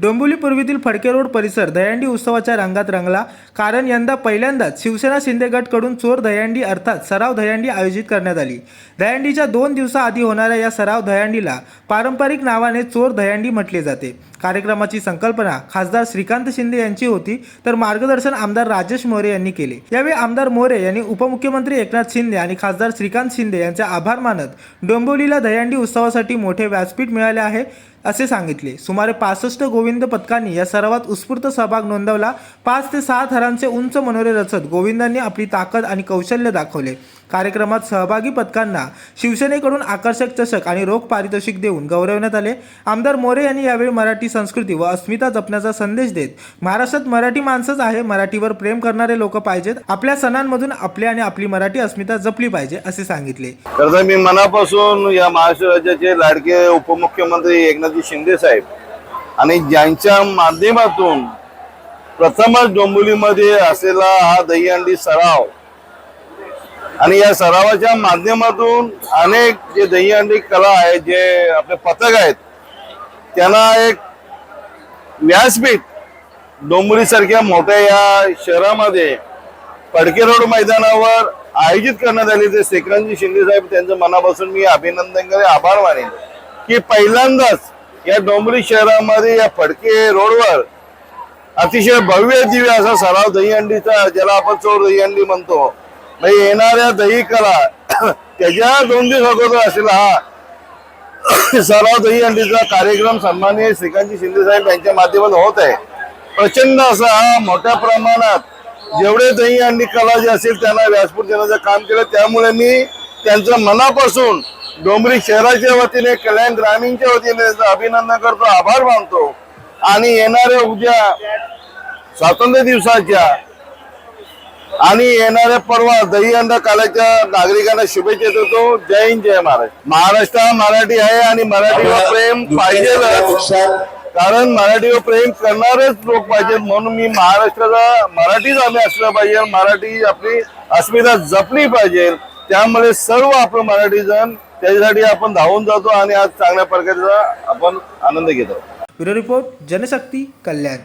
Dombivli पूर्वीतील Phadke road परिसर दहंडी उत्सवाच्या रंगात रंगला. कारण यंदा पहिल्यांदाच शिवसेना शिंदे गटकडून चोर दहंडी अर्थात सराव दहीहंडी आयोजित करण्यात आली. दहंडीच्या दोन दिवसाआधी होणाऱ्या या सराव दहीहंडीला पारंपरिक नावाने चोर दह्यांडी म्हटले जाते. कार्यक्रमाची संकल्पना खासदार श्रीकांत शिंदे यांची होती तर मार्गदर्शन आमदार राजेश मोरे यांनी केले. यावेळी आमदार मोरे यांनी उपमुख्यमंत्री एकनाथ शिंदे आणि खासदार श्रीकांत शिंदे यांचे आभार मानत डोंबिवलीला दह्यांडी उत्सवासाठी मोठे व्यासपीठ मिळाले आहे असे सांगितले. सुमारे पासष्ट गोविंद पथकांनी या सर्वात उत्स्फूर्त सहभाग नोंदवला. पाच ते सहा थरांचे उंच मनोरे रचत गोविंदांनी आपली ताकद आणि कौशल्य दाखवले. कार्यक्रमात सहभागी पथकांना शिवसेनेकडून आकर्षक चषक आणि रोख पारितोषिक देऊन गौरवण्यात आले. आमदार मोरे यांनी यावेळी मराठी संस्कृती व अस्मिता जपण्याचा संदेश देत महाराष्ट्रात मराठी माणसंच आहे मराठीवर प्रेम करणारे लोक पाहिजेत. आपल्या सणांमधून आपली आणि आपली मराठी अस्मिता जपली पाहिजे असे सांगितले. तर मी मनापासून या महाराष्ट्र राज्याचे लाडके उपमुख्यमंत्री एकनाथजी शिंदे साहेब आणि ज्यांच्या माध्यमातून प्रथमच डोंबिवलीमध्ये असलेला हा दहीहंडी सराव आणि या सरावाच्या माध्यमातून अनेक जे दहीहंडी कला आहेत जे आपले पथक आहेत त्यांना एक व्यासपीठ डोंबरीसारख्या मोठ्या या शहरामध्ये फडके रोड मैदानावर आयोजित करण्यात आले. ते श्रीकांतजी शिंदे साहेब त्यांचं मनापासून मी अभिनंदन करे आभार मानेन की पहिल्यांदाच या डोंबरी शहरामध्ये या फडके रोडवर अतिशय भव्य दिव्य असा सराव दहीहंडीचा ज्याला आपण चोर दहीहंडी म्हणतो. म्हणजे येणाऱ्या दही कला त्याच्या दोन दिवस अगोदर असेल हा. सराव दहीहंडीचा कार्यक्रम सन्माननीय श्रीकांतजी शिंदे साहेब यांच्या माध्यमातून होत आहे. प्रचंड असा हा मोठ्या प्रमाणात जेवढे दहीहंडी कला जे असेल त्यांना व्यासपूर देण्याचं काम केलं. त्यामुळे मी त्यांचं मनापासून डोंबरी शहराच्या वतीने कल्याण ग्रामीणच्या वतीने अभिनंदन करतो आभार मानतो. आणि येणाऱ्या उद्या स्वातंत्र्य दिवसाच्या आणि येणाऱ्या परवा दहीहंड कालाच्या नागरिकांना शुभेच्छा देतो. जय हिंद जय महाराष्ट्र. महाराष्ट्र हा मराठी आहे आणि मराठीवर प्रेम पाहिजेलच. कारण मराठीवर प्रेम करणारेच लोक पाहिजेत. म्हणून मी महाराष्ट्राला मराठीच आम्ही असलं पाहिजे मराठी आपली अस्मिता जपली पाहिजे. त्यामुळे सर्व आपलं मराठी जण त्याच्यासाठी आपण धावून जातो आणि आज चांगल्या प्रकारचा आपण आनंद घेतो. Bureau report Janshakti Kalyan.